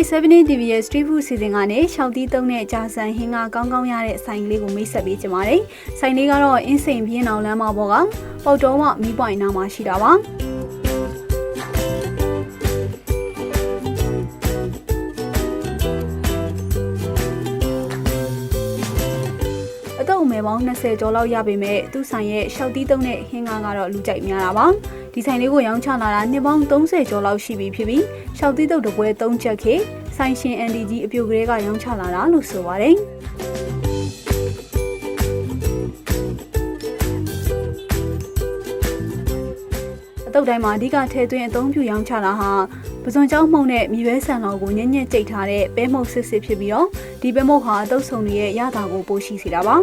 7 TV ရဲ့ Street Food စီစဉ်ကနေရှောက်တီးသုံးတဲ့ကြာဆန်ဟင်းကကောင်းကောင်းရတဲ့ဆိုင်ကလေးကိုမိတ်ဆက်ပေးကြပါမယ်။ဆိုင်လေးကတော့အင်းစိန်ပြင်းအောင်လမ်းမပေါ်ကပေါတော်မမီးပွိုင်နာမှာရှိတာပါ။ အတော့အမဲပေါင်း20ကျော်လောက်ရပေမဲ့သူ့ဆိုင်ရဲ့ရှောက်တီးသုံးတဲ့ဟင်းကားကတော့လူကြိုက်များတာပါဒီဆိုင်လေးကိုရောင်းချလာတာနှစ်ပေါင်း30ကျော်လောက်ရှိပြီဖြစ်ပြီးရှောက်တီးတုပ်တစ်ပွဲ3ချက်ခေဆိုင်ရှင်အန်ဒီကြီးအပြိုကလေးကရောင်းချလာတာလို့ဆိုပါတယ် တုတ်တိုင်းမှာအဓိကထဲသွင်းအသုံးပြုရောင်းချတာဟာပဇွန်ကြောင်းမှုန့်နဲ့မြေပဲဆန်တော်ကိုညံ့ညံ့ကြိတ်ထားတဲ့ပဲမှုန့်စစ်စစ်ဖြစ်ပြီးတော့ဒီပဲမှုန့်ဟာအတုတ်ဆုံတွေရဲ့ရတာကိုပိုရှိစေတာပါ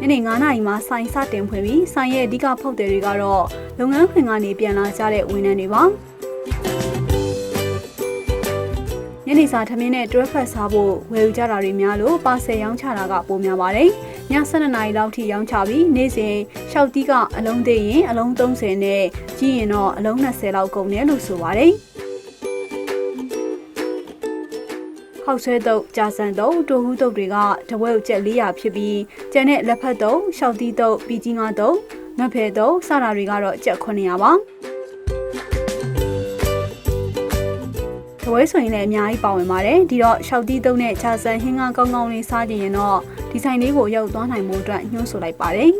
ညနေ9နာရီမှာဆိုင်စတင်ဖွင့်ပြီးဆိုင်ရဲ့အဓိကဖောက်တယ်တွေကတော့လုပ်ငန်းခွင်ကနေပြန်လာကြတဲ့ဝန်ထမ်းတွေပါ ညနေစာထမင်းနဲ့တွဲဖက်စားဖို့ဝယ်ယူကြတာတွေများလို့ပါဆယ်ရောင်းချတာကပိုများပါတယ်ည7နာရီလောက်ထိရောင်းချပြီးနေ့စဉ်ရှောက်တီးကအလုံးသေးရင်အလုံး30နဲ့ကြီးရင်တော့အလုံး20လောက်ကုန်တယ်လို့ဆိုပါတယ်ခောက်ဆွဲတုပ်ကြာဆန်တုပ်တိုဟူးတုပ်တွေကတဝဲကိုကျက်400ဖြစ်ပြီးကျန်တဲ့လက်ဖက်တုပ်ရှောက်တီးတုပ်ပြီးကြီးငါတုပ်ငတ်ဖဲတုပ်စတာတွေကတော့ကျက်900ပါ ဝဲဆိုရင်လည်းအများကြီးပါဝင်ပါတယ်ဒီတော့ရှောက်တီးတုပ်နဲ့ကြာဆန်ဟင်းကားကောင်းကောင်းလေးစားကြည့်ရင်တော့ဒီဆိုင်လေးကိုရောက်သွားနိုင်မှုအတွက်ညွှန်းဆိုလိုက်ပါတယ်